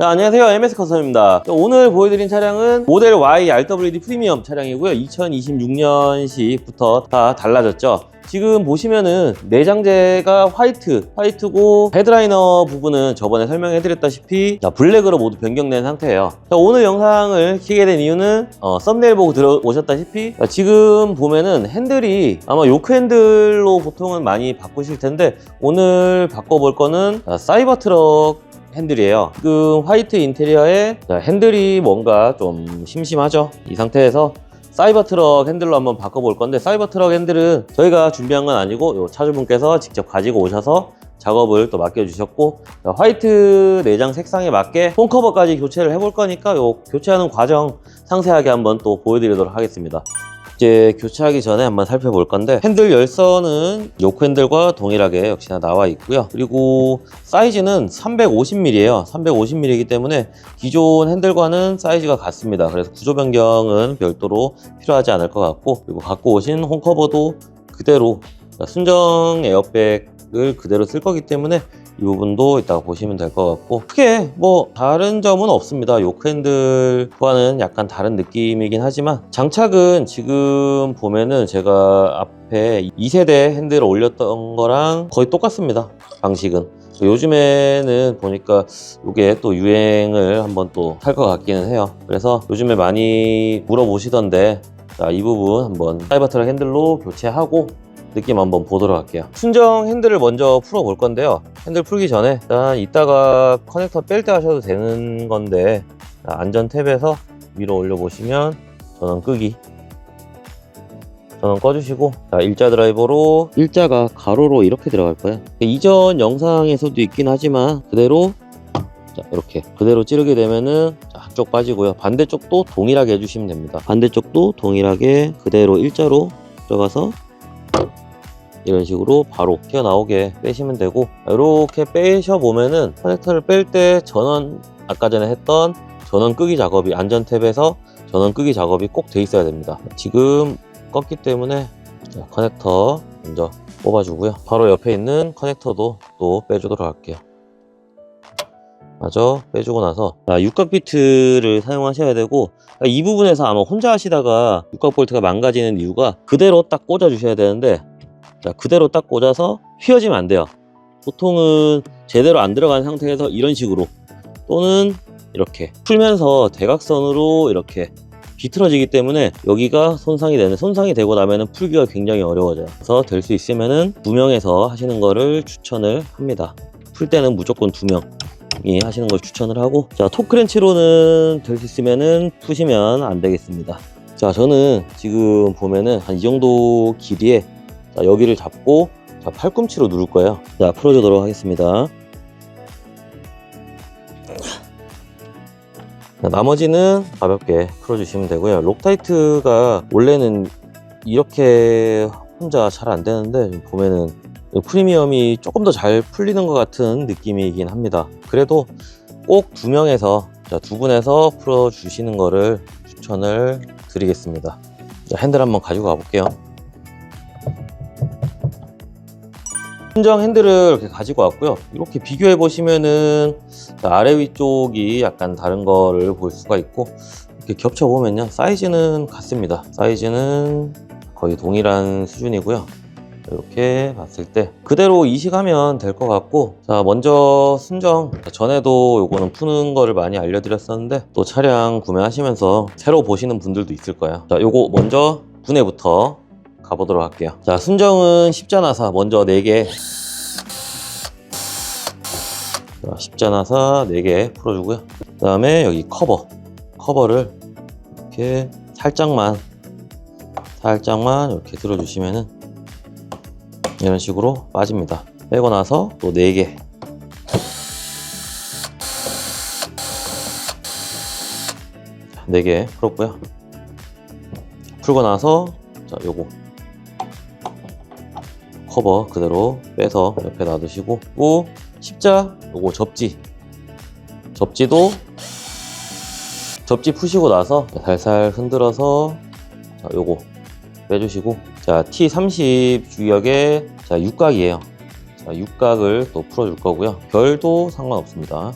자, 안녕하세요. MS 커스텀입니다. 자, 오늘 보여드린 차량은 모델 Y RWD 프리미엄 차량이고요. 2026년식부터 다 달라졌죠. 지금 보시면은 내장재가 화이트, 화이트고 헤드라이너 부분은 저번에 설명해드렸다시피 자, 블랙으로 모두 변경된 상태예요. 자, 오늘 영상을 키게 된 이유는 어, 썸네일 보고 들어오셨다시피 자, 지금 보면은 핸들이 아마 요크 핸들로 보통은 많이 바꾸실 텐데 오늘 바꿔볼 거는 자, 사이버 트럭 핸들이에요. 지금 화이트 인테리어에 자, 핸들이 뭔가 좀 심심하죠. 이 상태에서 사이버 트럭 핸들로 한번 바꿔볼 건데 사이버 트럭 핸들은 저희가 준비한 건 아니고 요 차주분께서 직접 가지고 오셔서 작업을 또 맡겨주셨고 자, 화이트 내장 색상에 맞게 폰커버까지 교체를 해볼 거니까 요 교체하는 과정 상세하게 한번 또 보여드리도록 하겠습니다. 이제 교체하기 전에 한번 살펴볼 건데 핸들 열선은 요크 핸들과 동일하게 역시나 나와 있고요. 그리고 사이즈는 350mm예요. 350mm이기 때문에 기존 핸들과는 사이즈가 같습니다. 그래서 구조 변경은 별도로 필요하지 않을 것 같고 그리고 갖고 오신 홈커버도 그대로 순정 에어백을 그대로 쓸 거기 때문에 이 부분도 이따가 보시면 될 것 같고 크게 뭐 다른 점은 없습니다. 요크 핸들과는 약간 다른 느낌이긴 하지만 장착은 지금 보면은 제가 앞에 2세대 핸들을 올렸던 거랑 거의 똑같습니다 방식은. 요즘에는 보니까 이게 또 유행을 한번 또 할 것 같기는 해요. 그래서 요즘에 많이 물어보시던데 자, 이 부분 한번 사이버 트럭 핸들로 교체하고 느낌 한번 보도록 할게요. 순정 핸들을 먼저 풀어 볼 건데요. 핸들 풀기 전에 일단 이따가 커넥터 뺄 때 하셔도 되는 건데 자, 안전 탭에서 위로 올려 보시면 전원 끄기. 전원 꺼주시고 자, 일자 드라이버로 일자가 가로로 이렇게 들어갈 거예요. 이전 영상에서도 있긴 하지만 그대로 자, 이렇게 그대로 찌르게 되면은 자, 한쪽 빠지고요. 반대쪽도 동일하게 해주시면 됩니다. 반대쪽도 동일하게 그대로 일자로 들어가서 이런 식으로 바로 튀어나오게 빼시면 되고 이렇게 빼셔 보면은 커넥터를 뺄 때 전원 아까 전에 했던 전원 끄기 작업이 안전 탭에서 전원 끄기 작업이 꼭 돼 있어야 됩니다. 지금 껐기 때문에 자, 커넥터 먼저 뽑아주고요. 바로 옆에 있는 커넥터도 또 빼주도록 할게요. 마저 빼주고 나서 자, 육각 비트를 사용하셔야 되고 이 부분에서 아마 혼자 하시다가 육각 볼트가 망가지는 이유가 그대로 딱 꽂아 주셔야 되는데 자, 그대로 딱 꽂아서 휘어지면 안 돼요. 보통은 제대로 안 들어간 상태에서 이런 식으로 또는 이렇게 풀면서 대각선으로 이렇게 비틀어지기 때문에 여기가 손상이 되는 손상이 되고 나면은 풀기가 굉장히 어려워져요. 그래서 될 수 있으면은 두 명에서 하시는 거를 추천을 합니다. 풀 때는 무조건 두 명이 하시는 걸 추천을 하고 자 톱크렌치로는 될 수 있으면은 푸시면 안 되겠습니다. 자 저는 지금 보면은 한 이 정도 길이에 자, 여기를 잡고 자, 팔꿈치로 누를 거예요. 자, 풀어주도록 하겠습니다. 자, 나머지는 가볍게 풀어주시면 되고요. 록타이트가 원래는 이렇게 혼자 잘 안 되는데 보면은 프리미엄이 조금 더 잘 풀리는 것 같은 느낌이긴 합니다. 그래도 꼭 두 명에서 자, 두 분에서 풀어주시는 거를 추천을 드리겠습니다. 자, 핸들 한번 가지고 가볼게요. 순정 핸들을 이렇게 가지고 왔고요. 이렇게 비교해 보시면은 아래 위쪽이 약간 다른 거를 볼 수가 있고 이렇게 겹쳐 보면요 사이즈는 같습니다. 사이즈는 거의 동일한 수준이고요. 이렇게 봤을 때 그대로 이식하면 될 것 같고 자 먼저 순정 전에도 요거는 푸는 거를 많이 알려드렸었는데 또 차량 구매하시면서 새로 보시는 분들도 있을 거예요. 자 요거 먼저 분해부터 가보도록 할게요. 자, 순정은 십자나사 먼저 4개. 자, 십자나사 4개 풀어주고요. 그 다음에 여기 커버. 커버를 이렇게 살짝만, 살짝만 이렇게 들어주시면은 이런 식으로 빠집니다. 빼고 나서 또 4개. 자, 4개 풀었고요. 풀고 나서 자, 요거 커버 그대로 빼서 옆에 놔두시고 또 십자 요거 접지 접지도 접지 푸시고 나서 살살 흔들어서 자, 요거 빼주시고 자 T30 주역의 자 육각이에요 자 육각을 또 풀어줄 거고요 별도 상관없습니다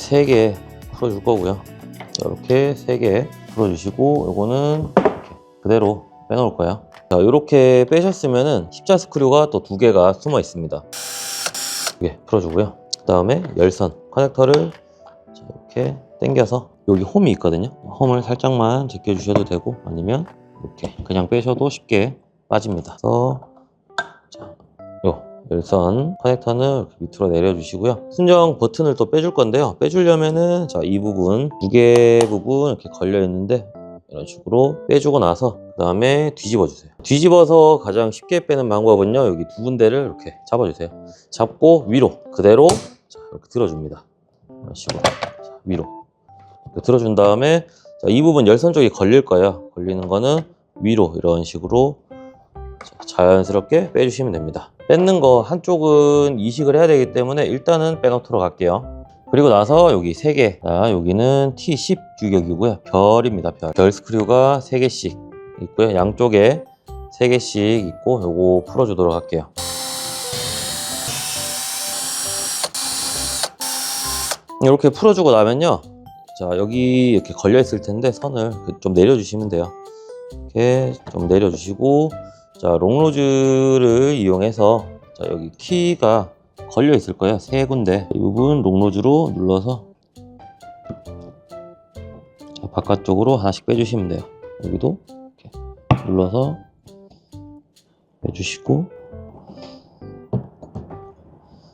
세개 풀어줄 거고요. 자, 이렇게 세개 풀어주시고 요거는 이렇게 그대로 빼놓을 거예요. 자, 이렇게 빼셨으면은 십자 스크류가 또 두 개가 숨어 있습니다. 두개 풀어주고요. 그 다음에 열선 커넥터를 자, 이렇게 당겨서 여기 홈이 있거든요. 홈을 살짝만 제껴주셔도 되고 아니면 이렇게 그냥 빼셔도 쉽게 빠집니다. 그래서 자, 요 열선 커넥터는 이렇게 밑으로 내려주시고요. 순정 버튼을 또 빼줄 건데요. 빼주려면은 자, 이 부분 두 개 부분 이렇게 걸려 있는데 이런 식으로 빼주고 나서 그 다음에 뒤집어 주세요. 뒤집어서 가장 쉽게 빼는 방법은요. 여기 두 군데를 이렇게 잡아주세요. 잡고 위로 그대로 자, 이렇게 들어줍니다. 이런 식으로 자, 위로 들어준 다음에 자, 이 부분 열선 쪽이 걸릴 거예요. 걸리는 거는 위로 이런 식으로 자, 자연스럽게 빼주시면 됩니다. 뺏는 거 한쪽은 이식을 해야 되기 때문에 일단은 빼놓도록 할게요. 그리고 나서 여기 3개. 자, 여기는 T10 규격이고요. 별입니다. 별. 별 스크류가 3개씩 있고요. 양쪽에 3개씩 있고 요거 풀어주도록 할게요. 이렇게 풀어주고 나면요. 자, 여기 이렇게 걸려 있을 텐데 선을 그좀 내려주시면 돼요. 이렇게 좀 내려주시고 자, 롱로즈를 이용해서 자, 여기 키가 걸려 있을 거예요. 세 군데. 이 부분 롱로즈로 눌러서 자, 바깥쪽으로 하나씩 빼주시면 돼요. 여기도 이렇게 눌러서 빼주시고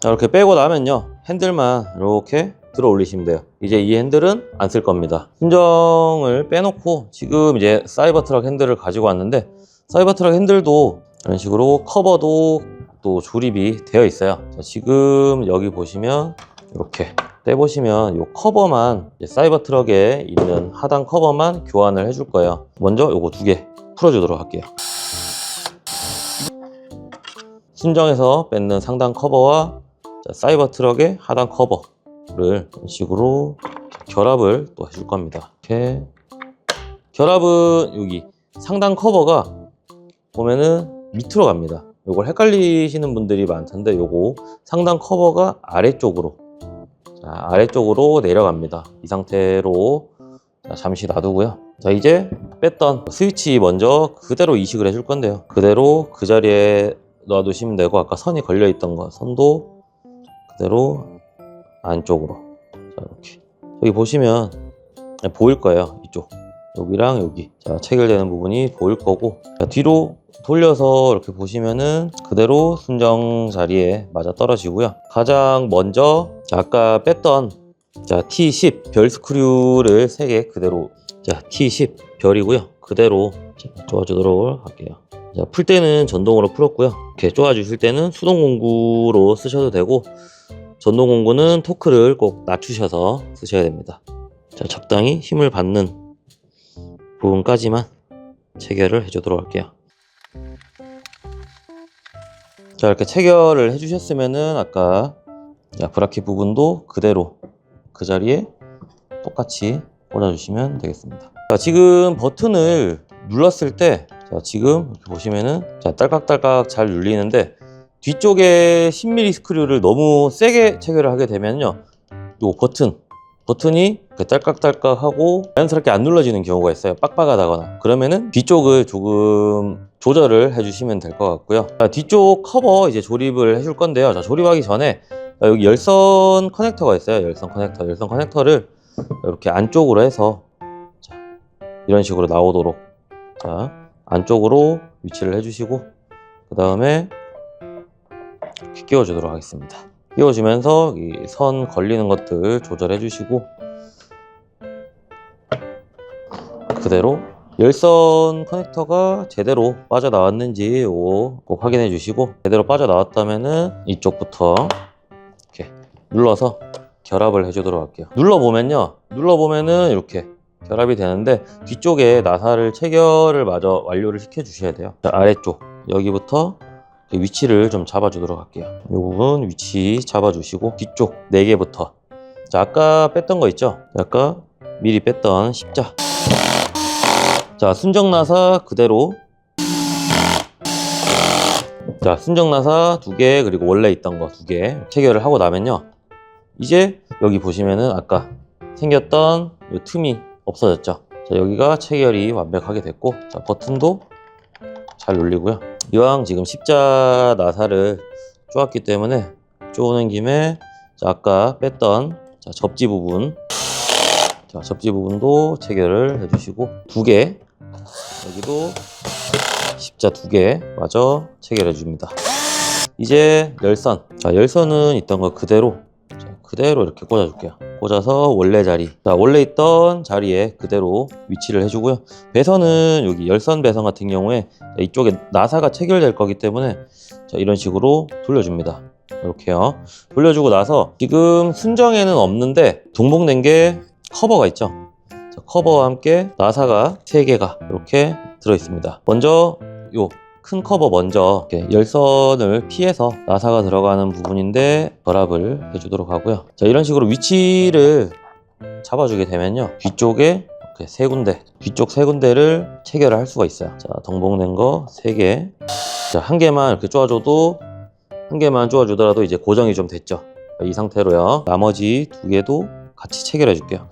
자, 이렇게 빼고 나면요. 핸들만 이렇게 들어 올리시면 돼요. 이제 이 핸들은 안 쓸 겁니다. 순정을 빼놓고 지금 이제 사이버 트럭 핸들을 가지고 왔는데 사이버 트럭 핸들도 이런 식으로 커버도 또 조립이 되어 있어요. 자, 지금 여기 보시면 이렇게 떼보시면 이 커버만 사이버 트럭에 있는 하단 커버만 교환을 해줄 거예요. 먼저 이거 두 개 풀어주도록 할게요. 순정에서 뺏는 상단 커버와 자, 사이버 트럭의 하단 커버를 이런 식으로 결합을 또 해줄 겁니다. 이렇게 결합은 여기 상단 커버가 보면은 밑으로 갑니다. 요걸 헷갈리시는 분들이 많던데 요거 상단 커버가 아래쪽으로 자, 아래쪽으로 내려갑니다. 이 상태로 자, 잠시 놔두고요. 자 이제 뺐던 스위치 먼저 그대로 이식을 해줄 건데요. 그대로 그 자리에 놔두시면 되고 아까 선이 걸려 있던 거 선도 그대로 안쪽으로 자 이렇게 여기 보시면 보일 거예요 여기랑 여기. 자 체결되는 부분이 보일 거고. 자, 뒤로 돌려서 이렇게 보시면은 그대로 순정 자리에 맞아 떨어지고요. 가장 먼저 자, 아까 뺐던 자 T10 별 스크류를 3개 그대로 자 T10 별이고요. 그대로 쪼아주도록 할게요. 자, 풀 때는 전동으로 풀었고요. 이렇게 쪼아주실 때는 수동 공구로 쓰셔도 되고 전동 공구는 토크를 꼭 낮추셔서 쓰셔야 됩니다. 자 적당히 힘을 받는 부분까지만 체결을 해주도록 할게요. 자 이렇게 체결을 해주셨으면은 아까 자, 브라켓 부분도 그대로 그 자리에 똑같이 꽂아주시면 되겠습니다. 자 지금 버튼을 눌렀을 때 자, 지금 이렇게 보시면은 자, 딸깍딸깍 잘 눌리는데 뒤쪽에 10mm 스크류를 너무 세게 체결을 하게 되면요 요 버튼 버튼이 딸깍딸깍 하고 자연스럽게 안 눌러지는 경우가 있어요. 빡빡하다거나. 그러면은 뒤쪽을 조금 조절을 해주시면 될 것 같고요. 자, 뒤쪽 커버 이제 조립을 해줄 건데요. 자, 조립하기 전에 자, 여기 열선 커넥터가 있어요. 열선 커넥터. 열선 커넥터를 이렇게 안쪽으로 해서 자, 이런 식으로 나오도록 자, 안쪽으로 위치를 해주시고 그 다음에 끼워주도록 하겠습니다. 끼워주면서 이 선 걸리는 것들 조절해 주시고 그대로 열선 커넥터가 제대로 빠져나왔는지 꼭 확인해 주시고 제대로 빠져나왔다면은 이쪽부터 이렇게 눌러서 결합을 해 주도록 할게요. 눌러보면요. 눌러보면은 이렇게 결합이 되는데 뒤쪽에 나사를 체결을 마저 완료를 시켜 주셔야 돼요. 자, 아래쪽 여기부터 위치를 좀 잡아주도록 할게요. 이 부분 위치 잡아주시고 뒤쪽 4개부터. 자 아까 뺐던 거 있죠? 아까 미리 뺐던 십자 자 순정나사 그대로 자 순정나사 2개 그리고 원래 있던 거 2개 체결을 하고 나면요 이제 여기 보시면은 아까 생겼던 이 틈이 없어졌죠. 자, 여기가 체결이 완벽하게 됐고 자, 버튼도 잘 눌리고요. 이왕 지금 십자 나사를 쪼았기 때문에 쪼는 김에 자, 아까 뺐던 자, 접지 부분 자, 접지 부분도 체결을 해주시고 두 개 여기도 십자 두 개 마저 체결해 줍니다. 이제 열선 자 열선은 있던 거 그대로 자, 그대로 이렇게 꽂아줄게요. 꽂아서 원래 자리 자 원래 있던 자리에 그대로 위치를 해주고요. 배선은 여기 열선 배선 같은 경우에 자, 이쪽에 나사가 체결될 거기 때문에 자, 이런 식으로 돌려줍니다. 이렇게요. 돌려주고 나서 지금 순정에는 없는데 동봉된 게 커버가 있죠. 자, 커버와 함께 나사가 3개가 이렇게 들어 있습니다. 먼저 요 큰 커버 먼저 열선을 피해서 나사가 들어가는 부분인데 결합을 해주도록 하고요. 자 이런 식으로 위치를 잡아주게 되면요 뒤쪽에 이렇게 세 군데 뒤쪽 세 군데를 체결을 할 수가 있어요. 자 동봉된 거 세 개. 자 한 개만 이렇게 쪼아줘도 한 개만 쪼아주더라도 이제 고정이 좀 됐죠. 자, 이 상태로요. 나머지 두 개도 같이 체결해 줄게요.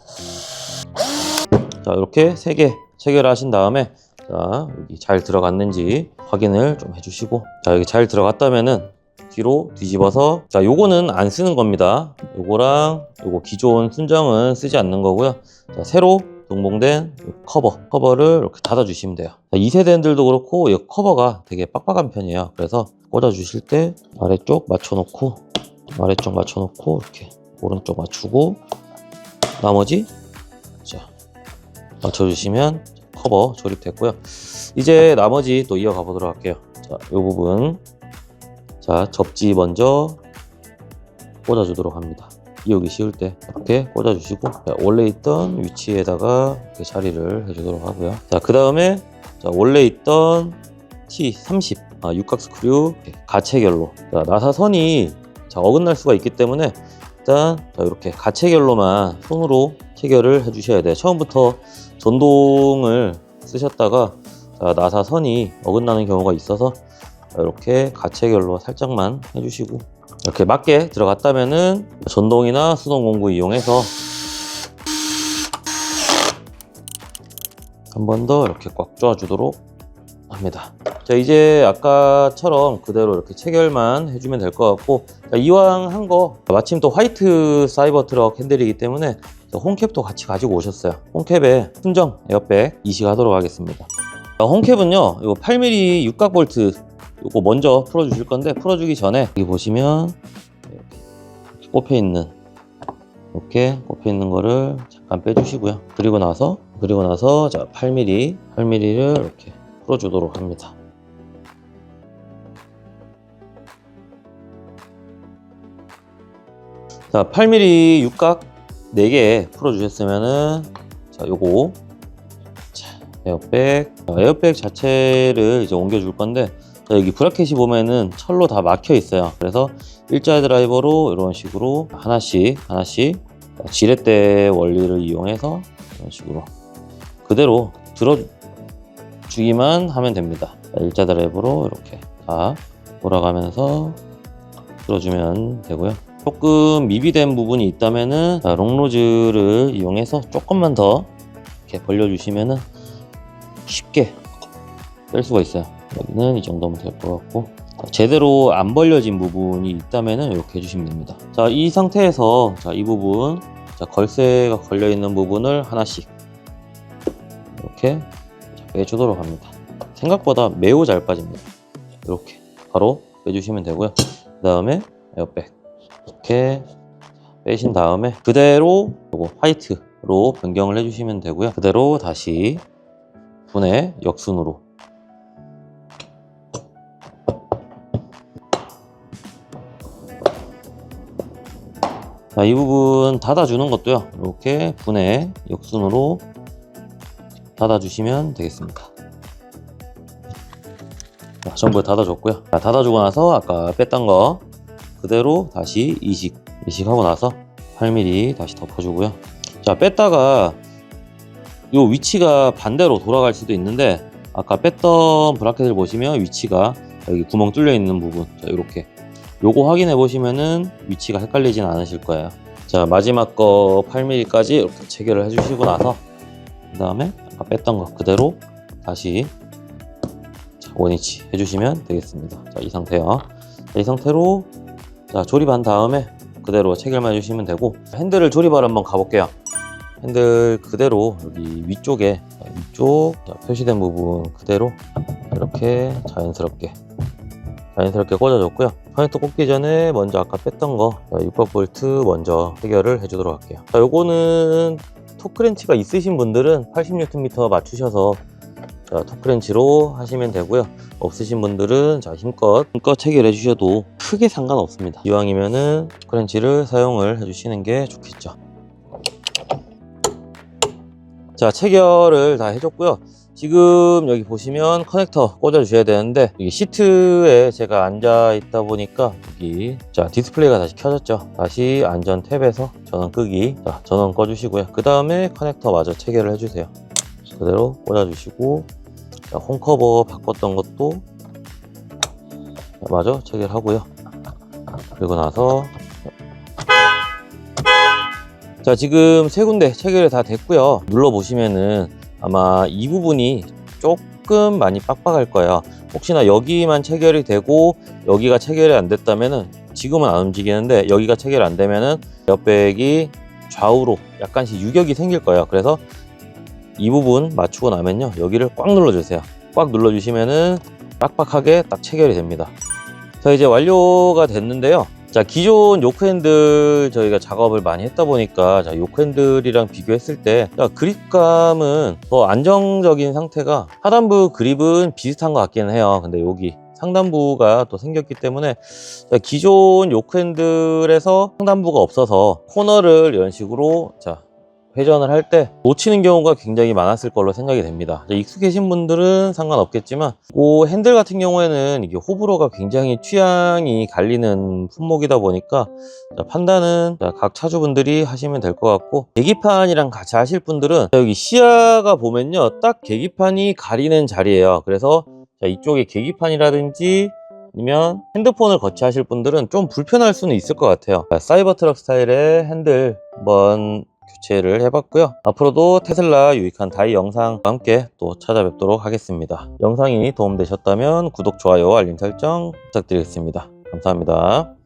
자 이렇게 세 개 체결하신 다음에 자 여기 잘 들어갔는지 확인을 좀 해주시고 자 여기 잘 들어갔다면은 뒤로 뒤집어서 자 요거는 안 쓰는 겁니다. 요거랑 요거 기존 순정은 쓰지 않는 거고요. 자 새로 동봉된 요 커버 커버를 이렇게 닫아 주시면 돼요. 자, 2세대 핸들도 그렇고 이 커버가 되게 빡빡한 편이에요. 그래서 꽂아 주실 때 아래쪽 맞춰 놓고 아래쪽 맞춰 놓고 이렇게 오른쪽 맞추고 나머지 자 맞춰 주시면 커버 조립됐고요. 이제 나머지 또 이어가 보도록 할게요. 자, 이 부분. 자, 접지 먼저 꽂아주도록 합니다. 이용이 쉬울 때 이렇게 꽂아주시고, 자, 원래 있던 위치에다가 이렇게 자리를 해주도록 하고요. 자, 그 다음에 자, 원래 있던 T30 아, 육각 스크류 가체결로 자, 나사선이 자, 어긋날 수가 있기 때문에 일단 자, 이렇게 가체결로만 손으로 체결을 해주셔야 돼요. 처음부터 전동을 쓰셨다가 자, 나사 선이 어긋나는 경우가 있어서 자, 이렇게 가체결로 살짝만 해주시고 이렇게 맞게 들어갔다면은 전동이나 수동 공구 이용해서 한 번 더 이렇게 꽉 조아주도록 합니다. 자 이제 아까처럼 그대로 이렇게 체결만 해주면 될 것 같고 자, 이왕 한 거 마침 또 화이트 사이버 트럭 핸들이기 때문에 자, 홈캡도 같이 가지고 오셨어요. 홈캡에 순정 에어백 이식하도록 하겠습니다. 자, 홈캡은요, 이거 8mm 육각 볼트 이거 먼저 풀어주실 건데 풀어주기 전에 여기 보시면 이렇게 꼽혀 있는 이렇게 꼽혀 있는 거를 잠깐 빼주시고요. 그리고 나서 그리고 나서 자 8mm 8mm를 이렇게 풀어주도록 합니다. 자 8mm 육각 4개 풀어주셨으면은 자 요거. 자 에어백. 자, 에어백 자체를 이제 옮겨줄 건데 자, 여기 브라켓이 보면은 철로 다 막혀 있어요. 그래서 일자 드라이버로 이런 식으로 하나씩 하나씩 자, 지렛대 원리를 이용해서 이런 식으로 그대로 들어 주기만 하면 됩니다 자, 일자 드라이버로 이렇게 다 돌아가면서 들어주면 되고요 조금 미비된 부분이 있다면은 자, 롱로즈를 이용해서 조금만 더 이렇게 벌려주시면은 쉽게 뺄 수가 있어요. 여기는 이 정도면 될 것 같고 자, 제대로 안 벌려진 부분이 있다면은 이렇게 해주시면 됩니다. 자, 이 상태에서 자, 이 부분 자, 걸쇠가 걸려 있는 부분을 하나씩 이렇게 자, 빼주도록 합니다. 생각보다 매우 잘 빠집니다. 이렇게 바로 빼주시면 되고요. 그 다음에 에어백 이렇게 빼신 다음에 그대로 요거 화이트로 변경을 해주시면 되고요. 그대로 다시 분해 역순으로 자, 이 부분 닫아주는 것도요. 이렇게 분해 역순으로 닫아주시면 되겠습니다. 자, 전부 닫아줬고요. 자, 닫아주고 나서 아까 뺐던 거 그대로 다시 이식 이식하고 나서 8mm 다시 덮어주고요 자 뺐다가 요 위치가 반대로 돌아갈 수도 있는데 아까 뺐던 브라켓을 보시면 위치가 여기 구멍 뚫려 있는 부분 자 이렇게 요거 확인해 보시면은 위치가 헷갈리진 않으실 거예요 자 마지막 거 8mm까지 이렇게 체결을 해주시고 나서 그 다음에 아까 뺐던 거 그대로 다시 자, 원위치 해주시면 되겠습니다. 자 이 상태요. 자, 이 상태로 자 조립한 다음에 그대로 체결만 해주시면 되고 핸들을 조립하러 한번 가볼게요. 핸들 그대로 여기 위쪽에 자, 위쪽 자, 표시된 부분 그대로 이렇게 자연스럽게 자연스럽게 꽂아줬고요. 커넥터 꽂기 전에 먼저 아까 뺐던 거 600V 먼저 해결을 해주도록 할게요. 자, 요거는 토크렌치가 있으신 분들은 80Nm 맞추셔서 자, 토크렌치로 하시면 되고요. 없으신 분들은 자, 힘껏 힘껏 체결해 주셔도 크게 상관없습니다. 이왕이면은 토크렌치를 사용을 해주시는 게 좋겠죠. 자, 체결을 다 해줬고요. 지금 여기 보시면 커넥터 꽂아 주셔야 되는데 시트에 제가 앉아 있다 보니까 여기 자 디스플레이가 다시 켜졌죠? 다시 안전 탭에서 전원 끄기. 자 전원 꺼 주시고요. 그 다음에 커넥터 마저 체결을 해 주세요. 그대로 꽂아 주시고 자 홈커버 바꿨던 것도 자, 마저 체결하고요. 그리고 나서 자 지금 세 군데 체결이 다 됐고요. 눌러 보시면은 아마 이 부분이 조금 많이 빡빡할 거예요. 혹시나 여기만 체결이 되고 여기가 체결이 안 됐다면은 지금은 안 움직이는데 여기가 체결 안 되면은 옆백이 좌우로 약간씩 유격이 생길 거예요. 그래서 이 부분 맞추고 나면요 여기를 꽉 눌러 주세요. 꽉 눌러 주시면은 빡빡하게 딱 체결이 됩니다. 자 이제 완료가 됐는데요 자 기존 요크 핸들 저희가 작업을 많이 했다 보니까 자 요크 핸들이랑 비교했을 때 자, 그립감은 더 안정적인 상태가 하단부 그립은 비슷한 것 같기는 해요. 근데 여기 상단부가 또 생겼기 때문에 자, 기존 요크 핸들에서 상단부가 없어서 코너를 이런 식으로 자 회전을 할 때 놓치는 경우가 굉장히 많았을 걸로 생각이 됩니다. 익숙해진 분들은 상관없겠지만 이 핸들 같은 경우에는 이게 호불호가 굉장히 취향이 갈리는 품목이다 보니까 자, 판단은 자, 각 차주분들이 하시면 될 것 같고 계기판이랑 같이 하실 분들은 자, 여기 시야가 보면요 딱 계기판이 가리는 자리예요. 그래서 자, 이쪽에 계기판이라든지 아니면 핸드폰을 거치하실 분들은 좀 불편할 수는 있을 것 같아요. 자, 사이버 트럭 스타일의 핸들 한번 교체를 해봤고요. 앞으로도 테슬라 유익한 다이 영상과 함께 또 찾아뵙도록 하겠습니다. 영상이 도움되셨다면 구독, 좋아요, 알림 설정 부탁드리겠습니다. 감사합니다.